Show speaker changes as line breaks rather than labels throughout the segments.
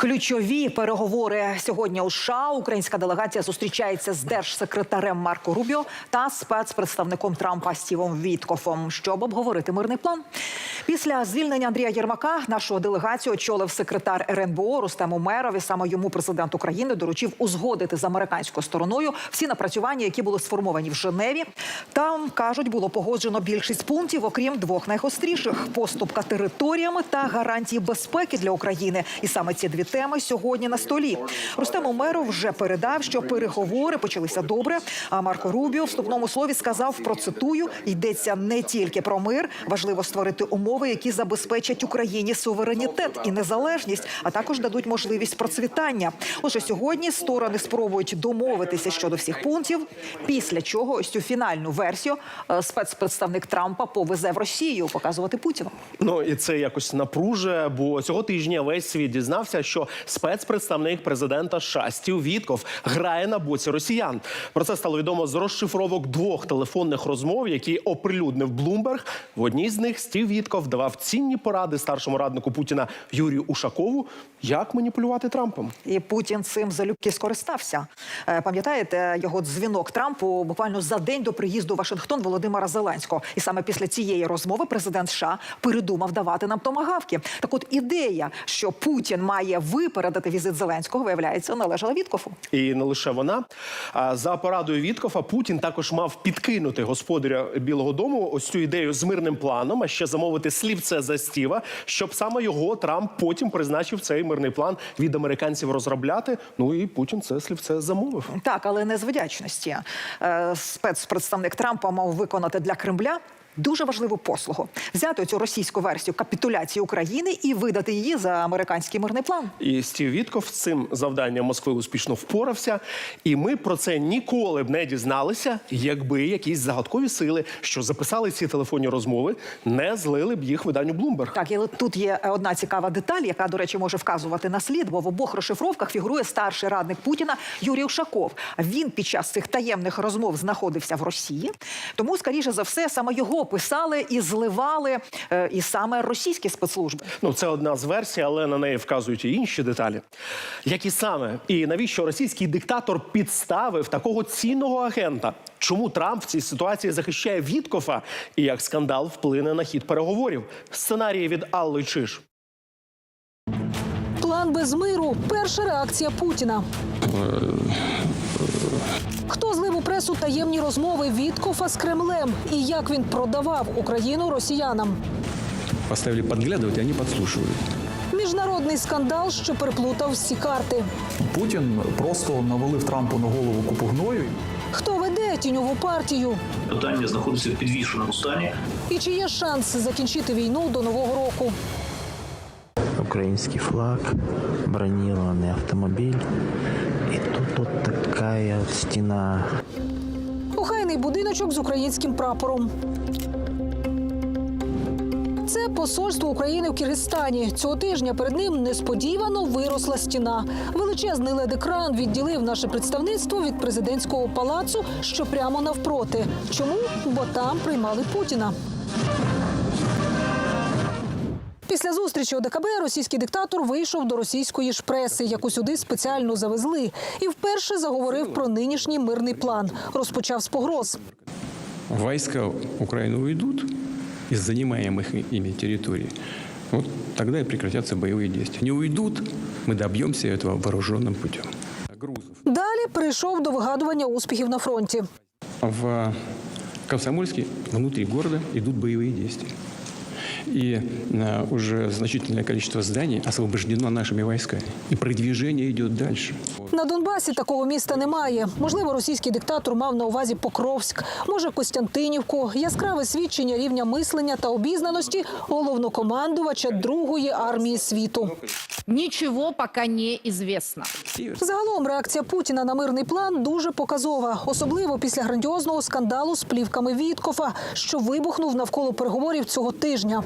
Ключові переговори сьогодні у США. Українська делегація зустрічається з держсекретарем Марко Рубіо та спецпредставником Трампа Стівом Віткофом, щоб обговорити мирний план. Після звільнення Андрія Єрмака нашу делегацію очолив секретар РНБО Рустем Умеров. І саме йому президент України доручив узгодити з американською стороною всі напрацювання, які були сформовані в Женеві. Там кажуть, було погоджено більшість пунктів, окрім двох найгостріших: поступка територіями та гарантії безпеки для України. І саме ці дві теми сьогодні на столі. Рустем Умеров вже передав, що переговори почалися добре. А Марко Рубіо в вступному слові сказав процитую: йдеться не тільки про мир, важливо створити умови, які забезпечать Україні суверенітет і незалежність, а також дадуть можливість процвітання. Отже, сьогодні сторони спробують домовитися щодо всіх пунктів. Після чого ось цю фінальну версію е, спецпредставник Трампа повезе в Росію показувати Путіну.
Ну і це якось напружує, бо цього тижня весь світ дізнався, що спецпредставник президента США Стів Вітков грає на боці росіян. Про це стало відомо з розшифровок двох телефонних розмов, які оприлюднив Блумберг. В одній з них Стів Вітков давав цінні поради старшому раднику Путіна Юрію Ушакову, як маніпулювати Трампом.
І Путін цим залюбки скористався. Е, Пам'ятаєте його дзвінок Трампу буквально за день до приїзду в Вашингтон Володимира Зеленського. І саме після цієї розмови президент США передумав давати нам томагавки. Так, от ідея, що Путін має випередити візит Зеленського, виявляється, належала Віткофу.
І не лише вона. За порадою Віткофа Путін також мав підкинути господаря Білого Дому ось цю ідею з мирним планом, а ще замовити слівце за стіва, щоб саме його Трамп потім призначив цей мирний план від американців розробляти. Ну і Путін це слівце замовив.
Так, але не з вдячності. Е, Спецпредставник Трампа мав виконати для Кремля. Дуже важливу послугу взяти цю російську версію капітуляції України і видати її за американський мирний план.
І Стів Вітков з цим завданням Москви успішно впорався. І ми про це ніколи б не дізналися, якби якісь загадкові сили, що записали ці телефонні розмови, не злили б їх виданню Bloomberg.
Так, і тут є е, одна цікава деталь, яка, до речі, може вказувати на слід, бо в обох розшифровках фігурує старший радник Путіна Юрій Ушаков. Він під час цих таємних розмов знаходився в Росії, тому, скоріше за все, саме його писали і зливали е, і саме російські спецслужби.
Ну, це одна з версій, але на неї вказують і інші деталі. Які саме і навіщо російський диктатор підставив такого цінного агента? Чому Трамп в цій ситуації захищає Віткофа і як скандал вплине на хід переговорів? Сценарії від Алли Чиш.
Без миру перша реакція Путіна. Хто злив у пресу таємні розмови Віткофа з Кремлем і як він продавав Україну росіянам?
Поставили подглядывать, и они подслушивают.
Міжнародний скандал, що переплутав всі карти.
Путін просто навалив Трампу на голову купу гною.
Хто веде тіньову партію?
питання знаходиться в підвішеному стані.
І чи є шанс закінчити війну до нового року?
Украинский флаг, бронированный автомобиль. И тут вот такая вот стена.
Охайний будиночок з українським прапором. Це посольство України в Киргизстані. Цього тижня перед ним несподівано виросла стіна. Величезний лед-екран відділив наше представництво від президентського палацу, що прямо навпроти. Чому? Бо там приймали Путіна. Після зустрічі ОДКБ російський диктатор вийшов до російської ж преси, яку сюди спеціально завезли, і вперше заговорив про нинішній мирний план. Розпочав з погроз.
Войска Украины уйдут из занимаемых ими территорий. Вот тогда и прекратятся боевые действия. Не уйдут, мы добьемся этого вооруженным путем. Грузов.
Далі прийшов до вигадування успіхів на фронті.
В Комсомольске внутри города идут боевые действия. И э, уже значительное количество зданий освобождено нашими войсками. И продвижение идет дальше.
На Донбасі такого міста немає. Можливо, російський диктатор мав на увазі Покровськ, може Костянтинівку. Яскраве свідчення рівня мислення та обізнаності головнокомандувача Другої армії світу.
Ничего пока не известно.
Загалом реакція Путіна на мирний план дуже показова, особливо після грандіозного скандалу з плівками Віткофа, що вибухнув навколо переговорів цього тижня.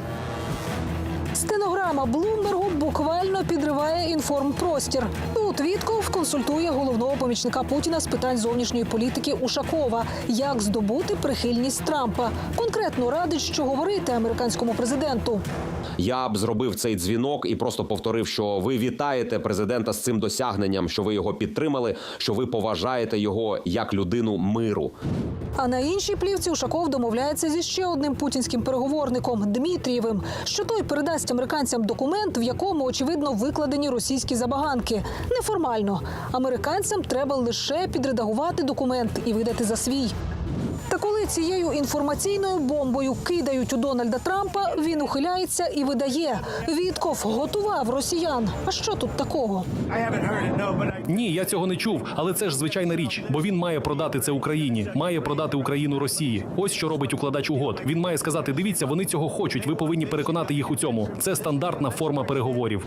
Стенограма Блумбергу буквально підриває інформпростір. Тут Вітков консультує головного помічника Путіна з питань зовнішньої політики Ушакова, як здобути прихильність Трампа. Конкретно радить, що говорити американському президенту.
Я б зробив цей дзвінок і просто повторив, що ви вітаєте президента з цим досягненням, що ви його підтримали, що ви поважаєте його як людину миру.
А на іншій плівці Ушаков домовляється зі ще одним путінським переговорником Дмитрієвим, що той передасть американцям документ, в якому очевидно викладені російські забаганки. Неформально американцям треба лише підредагувати документ і видати за свій. Коли цією інформаційною бомбою кидають у Дональда Трампа, він ухиляється і видає. Вітков готував росіян. А що тут такого?
Ні, я цього не чув, але це ж звичайна річ, бо він має продати це Україні, має продати Україну Росії. Ось що робить укладач угод. Він має сказати: дивіться, вони цього хочуть. Ви повинні переконати їх у цьому. Це стандартна форма переговорів.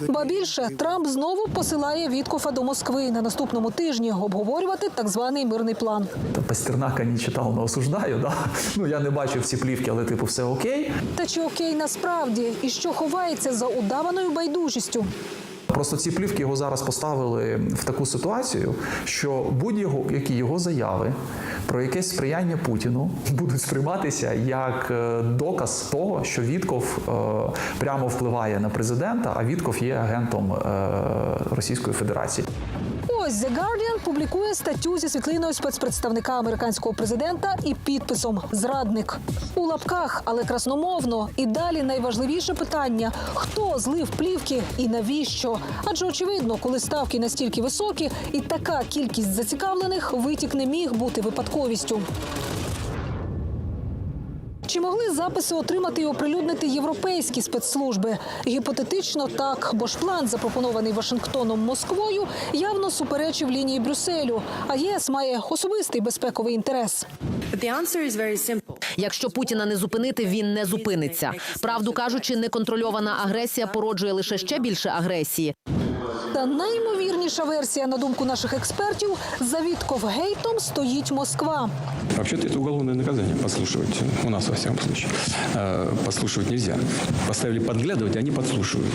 Ба більше Трамп знову посилає Віткофа до Москви на наступному тижні обговорювати так званий мирний план.
Та Пастернака не читав, не осуждаю. Да? Ну я не бачив ці плівки, але типу все окей.
Та чи окей насправді і що ховається за удаваною байдужістю?
Просто ці плівки його зараз поставили в таку ситуацію, що будь-які його заяви про якесь сприяння Путіну будуть сприйматися як е, доказ того, що Вітков е, прямо впливає на президента, а Вітков є агентом е, Російської Федерації.
Ось The Guardian публікує статтю зі світлиною спецпредставника американського президента і підписом Зрадник у лапках, але красномовно. І далі найважливіше питання: хто злив плівки і навіщо? Адже очевидно, коли ставки настільки високі, і така кількість зацікавлених витік не міг бути випадковістю. Записи отримати і оприлюднити європейські спецслужби? Гіпотетично так, бо ж план, запропонований Вашингтоном Москвою, явно суперечив лінії Брюсселю. А ЄС має особистий безпековий інтерес.
Якщо Путіна не зупинити, він не зупиниться. Правду кажучи, неконтрольована агресія породжує лише ще більше агресії.
Та наймовірніша версія, на думку наших експертів, за Вітков гейтом стоїть Москва.
Вообще-то это уголовное наказание подслушивать у нас во всяком случае. Э, Подслушивать нельзя. Поставили подглядывать, они подслушивают.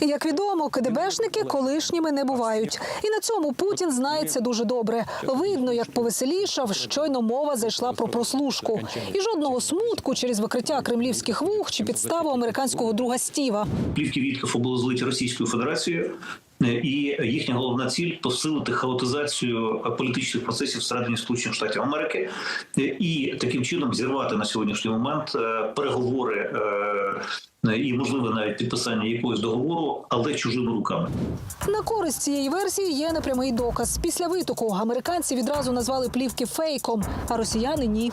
І, Як відомо, КДБшники колишніми не бувають. І на цьому Путін знається дуже добре. Видно, як повеселішав, щойно мова зайшла про прослушку. І жодного смутку через викриття кремлівських вух чи підставу американського друга Стіва.
Плівки Віткофа були злиті Російською Федерацією. е, І їхня головна ціль посилити хаотизацію політичних процесів всередині Сполучених Штатів Америки е, і таким чином зірвати на сьогоднішній момент е, переговори е, і можливе навіть підписання якогось договору, але чужими руками.
На користь цієї версії є непрямий доказ. Після витоку американці відразу назвали плівки фейком, а росіяни ні.